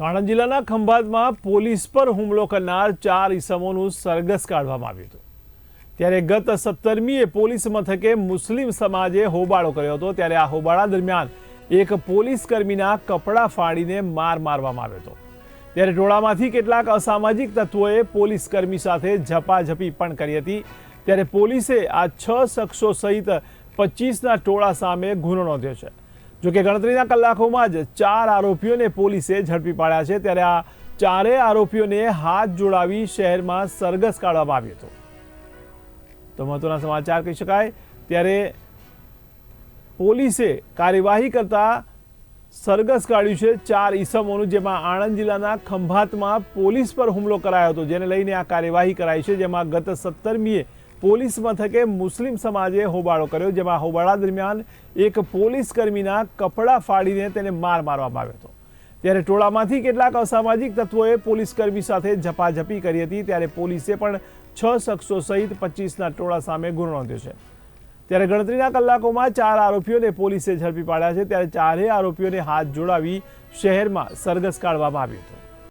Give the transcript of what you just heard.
આણંદ જિલ્લાના ખંભાતમાં પોલીસ પર હુમલો કરનાર ચાર ઈસમોનું સરઘસ કાઢવામાં આવ્યું હતું. ત્યારે ગત સત્તરમીએ પોલીસ મથકે મુસ્લિમ સમાજે હોબાળો કર્યો હતો. ત્યારે આ હોબાળા દરમિયાન એક પોલીસ કર્મીના કપડાં ફાડીને માર મારવામાં આવ્યો હતો. ત્યારે ટોળામાંથી કેટલાક અસામાજિક તત્વોએ પોલીસ કર્મી સાથે ઝપાઝપી પણ કરી હતી. ત્યારે પોલીસે આ છ શખ્સો સહિત પચીસના ટોળા સામે ગુનો નોંધ્યો છે. જોકે ગણતરીના કલાકોમાં જ ચાર આરોપીઓને પોલીસે ઝડપી પાડ્યા છે, ત્યારે આ ચારેય આરોપીઓને હાથ જોડાવી શહેરમાં સરઘસ કાઢવામાં આવ્યો હતો. તો મહત્વના સમાચાર કહી શકાય, ત્યારે પોલીસે કાર્યવાહી કરતા સરઘસ કાઢ્યું છે ચાર ઈસમોનું, જેમાં આણંદ જિલ્લાના ખંભાતમાં પોલીસ પર હુમલો કરાયો હતો, જેને લઈને આ કાર્યવાહી કરાઈ છે, જેમાં ગત સત્તરમીએ પોલીસ મથકે મુસ્લિમ સમાજે હોબાળો કર્યો, જેમાં હોબાળા દરમિયાન એક પોલીસ કર્મીના કપડાં ફાડીને તેને માર મારવામાં આવ્યો હતો. ત્યારે ટોળામાંથી કેટલાક અસામાજિક તત્વોએ પોલીસ કર્મી સાથે ઝપાઝપી કરી હતી, ત્યારે પોલીસે પણ છ શખ્સો સહિત પચીસના ટોળા સામે ગુનો નોંધ્યો છે. ત્યારે ગણતરીના કલાકોમાં ચાર આરોપીઓને પોલીસે ઝડપી પાડ્યા છે, ત્યારે ચારેય આરોપીઓને હાથ જોડાવી શહેરમાં સરઘસ કાઢવામાં આવ્યો હતો.